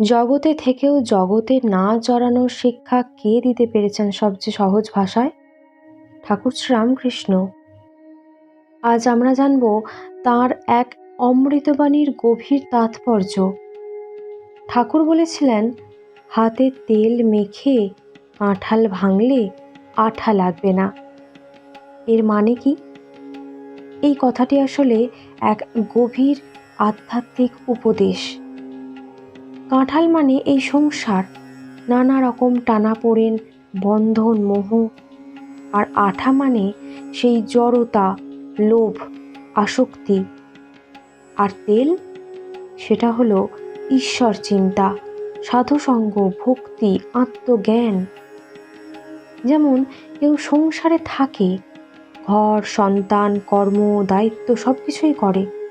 জগতে থেকেও জগতে না জড়ানোর শিক্ষা কে দিতে পেরেছেন সবচেয়ে সহজ ভাষায়? ঠাকুর শ্রীরামকৃষ্ণ। আজ আমরা জানব তার এক অমৃতবাণীর গভীর তাৎপর্য। ঠাকুর বলেছিলেন, হাতে তেল মেখে কাঁঠাল ভাঙলে আঠা লাগবে না। এর মানে কি? এই কথাটি আসলে এক গভীর আধ্যাত্মিক উপদেশ। কাঁঠাল মানে এই সংসার। নানা রকম টানাপোড়েন, বন্ধন, মোহ। আর আঠা মানে সেই জড়তা, লোভ, আসক্তি। আর তেল? সেটা হলো ঈশ্বর চিন্তা, সাধুসঙ্গ, ভক্তি, আত্মজ্ঞান। যেমন কেউ সংসারে থাকে, ঘর, সন্তান, কর্ম, দায়িত্ব সব কিছুই করে।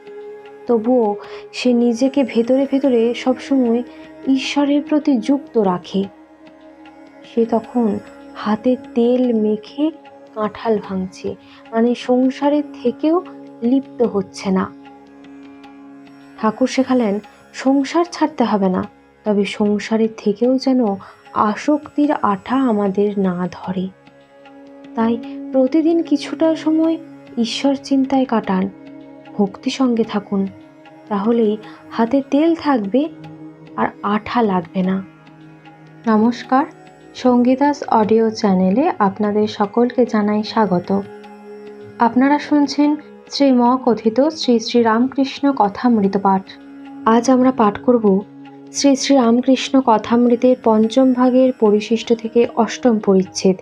তবুও সে নিজেকে ভেতরে ভেতরে সবসময় ঈশ্বরের প্রতি যুক্ত রাখে। সে তখন হাতে তেল মেখে কাঁঠাল ভাঙছে মানে সংসারের থেকেও লিপ্ত হচ্ছে না। ঠাকুর শেখালেন, সংসার ছাড়তে হবে না, তবে সংসারের থেকেও যেন আসক্তির আঠা আমাদের না ধরে। তাই প্রতিদিন কিছুটা সময় ঈশ্বর চিন্তায় কাটান। ভক্তি সঙ্গে থাকুন। তাহলেই হাতে তেল থাকবে আর আঠা লাগবে না। নমস্কার, সঙ্গীতাস অডিও চ্যানেলে আপনাদের সকলকে জানাই স্বাগত। আপনারা শুনছেন শ্রী ম কথিত শ্রী শ্রী রামকৃষ্ণ কথামৃত পাঠ। আজ আমরা পাঠ করব শ্রী শ্রী রামকৃষ্ণ কথামৃতের পঞ্চম ভাগের পরিশিষ্ট থেকে অষ্টম পরিচ্ছেদ।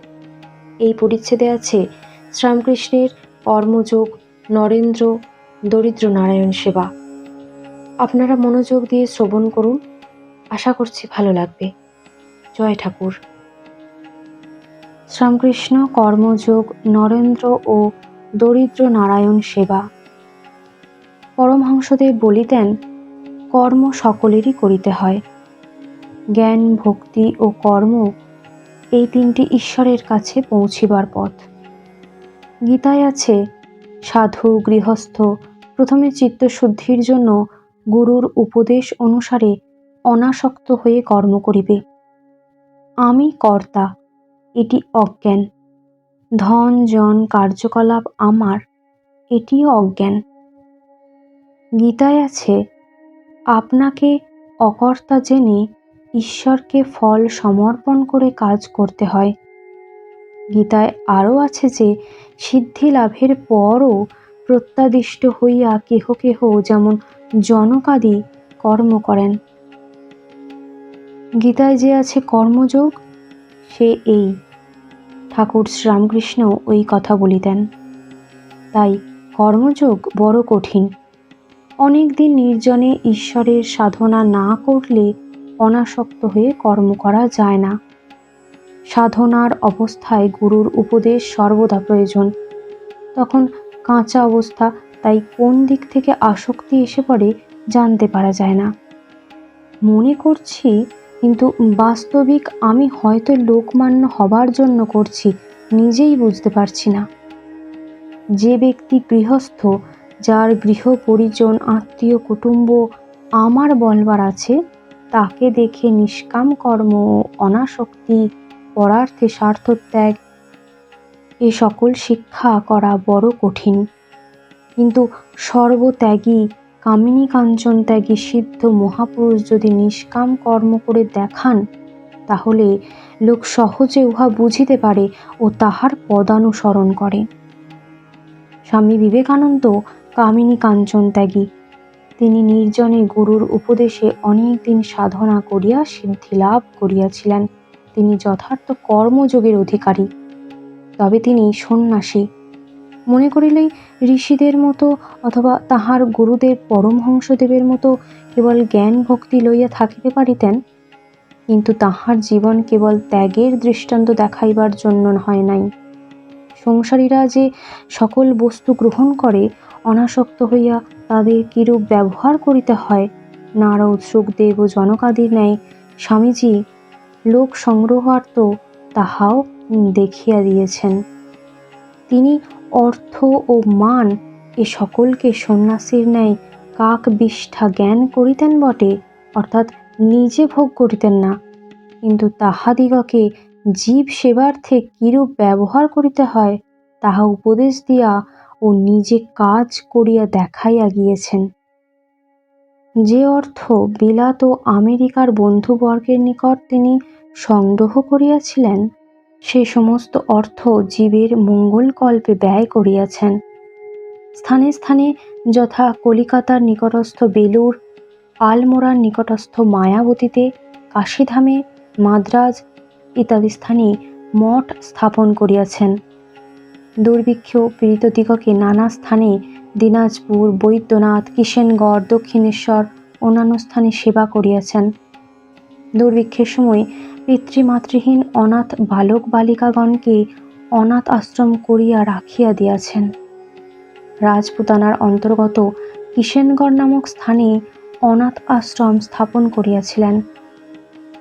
এই পরিচ্ছেদে আছে শ্রীরামকৃষ্ণের কর্মযোগ নরেন্দ্র দরিদ্র নারায়ণ সেবা। আপনারা মনোযোগ দিয়ে শ্রবণ করুন। আশা করছি ভালো লাগবে। জয় ঠাকুর। শ্রীরামকৃষ্ণ কর্মযোগ নরেন্দ্র ও দরিদ্র নারায়ণ সেবা। পরমহংসদেব বলিতেন, কর্ম সকলেরই করিতে হয়। জ্ঞান, ভক্তি ও কর্ম এই তিনটি ঈশ্বরের কাছে পৌঁছিবার পথ। গীতায় আছে, সাধু, গৃহস্থ প্রথমে চিত্তশুদ্ধির জন্য গুরুর উপদেশ অনুসারে অনাসক্ত হয়ে কর্ম করিবে। আমি কর্তা, এটি অজ্ঞান। ধন, জন, কার্যকলাপ আমার, এটিও অজ্ঞান। গীতায় আছে, আপনাকে অকর্তা জেনে ঈশ্বরকে ফল সমর্পণ করে কাজ করতে হয়। গীতায় আরও আছে যে, সিদ্ধি লাভের পরও প্রত্যাদিষ্ট হইয়া কেহ কেহ যেমন জনকাদি কর্ম করেন। গীতায় যে আছে কর্মযোগ, সে এই। ঠাকুর শ্রীরামকৃষ্ণ ওই কথা বলিতেন। তাই কর্মযোগ বড় কঠিন। অনেক দিন নির্জনে ঈশ্বরের সাধনা না করলে অনাসক্ত হয়ে কর্ম করা যায় না। সাধনার অবস্থায় গুরুর উপদেশ সর্বদা প্রয়োজন। তখন কাঁচা অবস্থা, তাই কোন দিক থেকে আসক্তি এসে পড়ে জানতে পারা যায় না। মনে করছি, কিন্তু বাস্তবিক আমি হয়তো লোকমান্য হবার জন্য করছি, নিজেই বুঝতে পারছি না। যে ব্যক্তি গৃহস্থ, যার গৃহ পরিজন, আত্মীয়, কুটুম্ব আমার বলবার আছে, তাকে দেখে নিষ্কাম কর্ম, অনাসক্তি, পরার্থে স্বার্থত্যাগ এ সকল শিক্ষা করা বড় কঠিন। কিন্তু সর্বত্যাগী কামিনী কাঞ্চন ত্যাগী সিদ্ধ মহাপুরুষ যদি নিষ্কাম কর্ম করে দেখান, তাহলে লোক সহজে উহা বুঝিতে পারে ও তাহার পদানুসরণ করে। স্বামী বিবেকানন্দ কামিনী কাঞ্চন ত্যাগী, তিনি নির্জনে গুরুর উপদেশে অনেক দিন সাধনা করিয়া সিদ্ধি লাভ করিয়াছিলেন। তিনি যথার্থ কর্মযোগের অধিকারী। তবে তিনি সন্ন্যাসী। মনে করিলেই ঋষিদের মতো অথবা তাহার গুরুদেব পরমহংসদেবের মতো কেবল জ্ঞান ভক্তি লইয়া থাকিতে পারিতেন, কিন্তু তাহার জীবন কেবল ত্যাগের দৃষ্টান্ত দেখাইবার জন্য হয় নাই। সংসারীরা যে সকল বস্তু গ্রহণ করে, অনাসক্ত হইয়া তাদের কিরূপ ব্যবহার করিতে হয় নারদ সুখদেব ও জনকাদির ন্যায় স্বামীজি লোক সংগ্রহার্থ তাহাও দেখিয়া দিয়েছেন। তিনি অর্থ ও মান এ সকলকে সন্ন্যাসীর ন্যায় কাক বিষ্ঠা জ্ঞান করিতেন বটে, অর্থাৎ নিজে ভোগ করিতেন না। কিন্তু তাহাদিগকে জীব সেবার্থে কিরূপ ব্যবহার করিতে হয়, তাহা উপদেশ দিয়া ও নিজে কাজ করিয়া দেখাইয়া গিয়েছেন। যে অর্থ বিলাত ও আমেরিকার বন্ধুবর্গের নিকট তিনি সংগ্রহ করিয়াছিলেন সে সমস্ত অর্থ জীবের মঙ্গলকল্পে ব্যয় করিয়াছেন। স্থানে স্থানে যথা কলিকাতার নিকটস্থ বেলুর আলমোড়ার নিকটস্থ মায়াবতীতে, কাশীধামে, মাদ্রাজ ইত্যাদি স্থানে মঠ স্থাপন করিয়াছেন। দুর্ভিক্ষ পীড়িতদিগকে নানা স্থানে দিনাজপুর, বৈদ্যনাথ, কিষেনগড়, দক্ষিণেশ্বর অন্যান্য স্থানে সেবা করিয়াছেন। দুর্ভিক্ষের সময় পিতৃমাতৃহীন অনাথ বালক বালিকাগণকে অনাথ আশ্রম করিয়া রাখিয়া দিয়াছেন। রাজপুতানার অন্তর্গত কিষেনগড় নামক স্থানে অনাথ আশ্রম স্থাপন করিয়াছিলেন।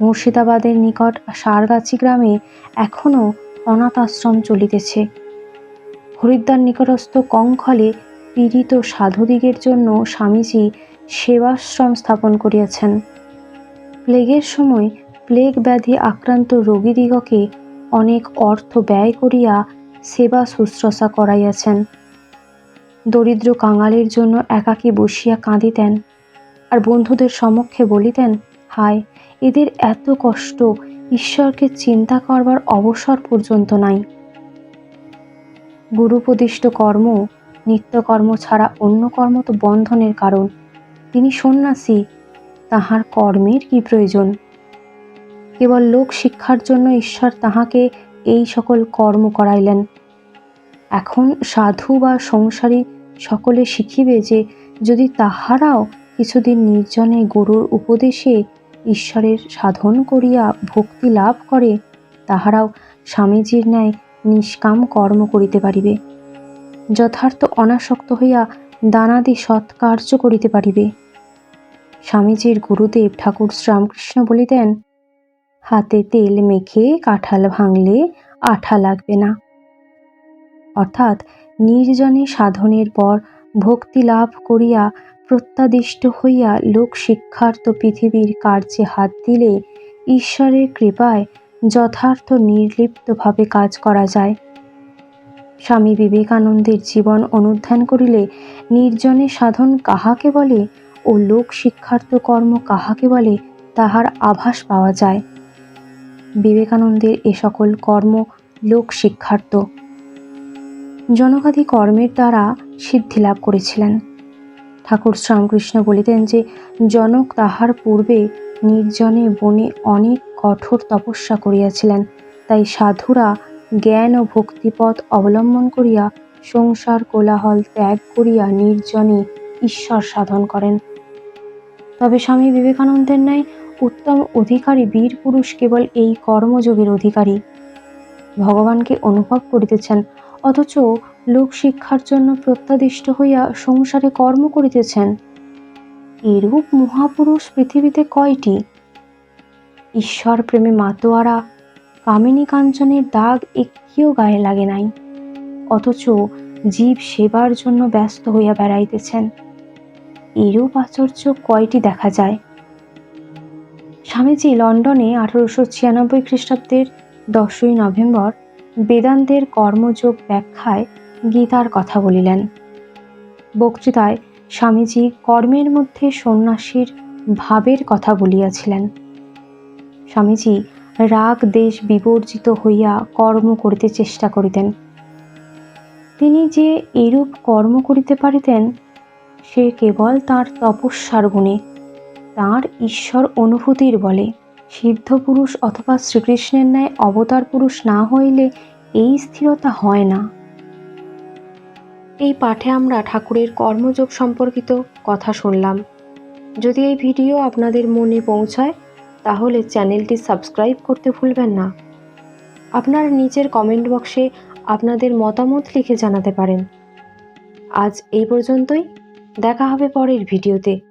মুর্শিদাবাদের নিকট সারগাছি গ্রামে এখনও অনাথ আশ্রম চলিতেছে। হরিদ্বার নিকটস্থ কঙ্খলে পীড়িত সাধুদিগের জন্য স্বামীজি সেবাশ্রম স্থাপন করিয়াছেন। প্লেগের সময় প্লেগ ব্যাধি আক্রান্ত রোগীদিগকে অনেক অর্থ ব্যয় করিয়া সেবা শুশ্রূষা করাইয়াছেন। দরিদ্র কাঙালের জন্য একাকী বসিয়া কাঁদিতেন আর বন্ধুদের সমক্ষে বলিতেন, হায়, এদের এত কষ্ট, ঈশ্বরকে চিন্তা করবার অবসর পর্যন্ত নাই। গুরুপদিষ্ট কর্ম, নিত্যকর্ম ছাড়া অন্য কর্ম তো বন্ধনের কারণ। তিনি সন্ন্যাসী, তাহার কর্মের কি প্রয়োজন? কেবল লোক শিক্ষার জন্য ঈশ্বর তাহাকে এই সকল কর্ম করাইলেন। এখন সাধু বা সংসারী সকলে শিখিবে যে যদি তাহারাও কিছুদিন নির্জনে গুরুর উপদেশে ঈশ্বরের সাধন করিয়া ভক্তি লাভ করে, তাহারাও স্বামীজির ন্যায় নিষ্কাম কর্ম করিতে পারিবে। যথার্থ অনাসক্ত হইয়া দানাদি সৎকার্য করিতে পারিবে। স্বামীজির গুরুদেব ঠাকুর শ্রীরামকৃষ্ণ বলিতেন হাতে তেল মেখে কাঁঠাল ভাঙলে আঠা লাগবে না। অর্থাৎ নির্জনে সাধনের পর ভক্তি লাভ করিয়া প্রত্যাদিষ্ট হইয়া লোক শিক্ষার্থ পৃথিবীর কার্যে হাত দিলে ঈশ্বরের কৃপায় যথার্থ নির্লিপ্তভাবে কাজ করা যায়। স্বামী বিবেকানন্দের জীবন অনুধ্যান করিলে নির্জনে সাধন কাহাকে বলে ও লোক শিক্ষার্থ কর্ম কাহাকে বলে তাহার আভাস পাওয়া যায়। বিবেকানন্দের এ সকল কর্ম লোক শিক্ষার্থ। জনকাদি কর্মের দ্বারা সিদ্ধি লাভ করেছিলেন। ঠাকুর শ্রীরামকৃষ্ণ বলিতেন যে, জনক তাহার পূর্বে নির্জনে বনে অনেক কঠোর তপস্যা করিয়াছিলেন। তাই সাধুরা জ্ঞান ও ভক্তিপথ অবলম্বন করিয়া সংসার কোলাহল ত্যাগ করিয়া নির্জনে ঈশ্বর সাধন করেন। তবে স্বামী বিবেকানন্দের ন্যায় উত্তম অধিকারী বীর পুরুষ কেবল এই কর্মযোগের অধিকারী। ভগবানকে অনুভব করিতেছেন, অথচ লোক শিক্ষার জন্য প্রত্যাদিষ্ট হইয়া সংসারে কর্ম করিতেছেন। এরূপ মহাপুরুষ পৃথিবীতে কয়টি? ঈশ্বর প্রেমে মাতোয়ারা, কামিনী কাঞ্চনের দাগ একটিও গায়ে লাগে নাই, অথচ জীব সেবার জন্য ব্যস্ত হইয়া বেড়াইতেছেন। এরূপ আশ্চর্য কয়টি দেখা যায়? স্বামীজি লন্ডনে আঠারোশো ছিয়ানব্বই খ্রিস্টাব্দের দশই নভেম্বর বেদান্তের কর্মযোগ ব্যাখ্যায় গীতার কথা বলিলেন। বক্তৃতায় স্বামীজি কর্মের মধ্যে সন্ন্যাসীর ভাবের কথা বলিয়াছিলেন। স্বামীজি রাগ দেশ বিবর্জিত হইয়া কর্ম করিতে চেষ্টা করিতেন। তিনি যে এরূপ কর্ম করিতে পারিতেন, সে কেবল তার তপস্যার গুণে তাঁর ঈশ্বর অনুভূতির বলে। সিদ্ধ পুরুষ অথবা শ্রীকৃষ্ণের ন্যায় অবতার পুরুষ না হইলে এই স্থিরতা হয় না। এই পাঠে আমরা ঠাকুরের কর্মযোগ সম্পর্কিত কথা শুনলাম। যদি এই ভিডিও আপনাদের মনে পৌঁছায়, তাহলে চ্যানেলটি সাবস্ক্রাইব করতে ভুলবেন না। আপনার নিচের কমেন্ট বক্সে আপনাদের মতামত লিখে জানাতে পারেন। আজ এই পর্যন্তই। দেখা হবে পরের ভিডিওতে।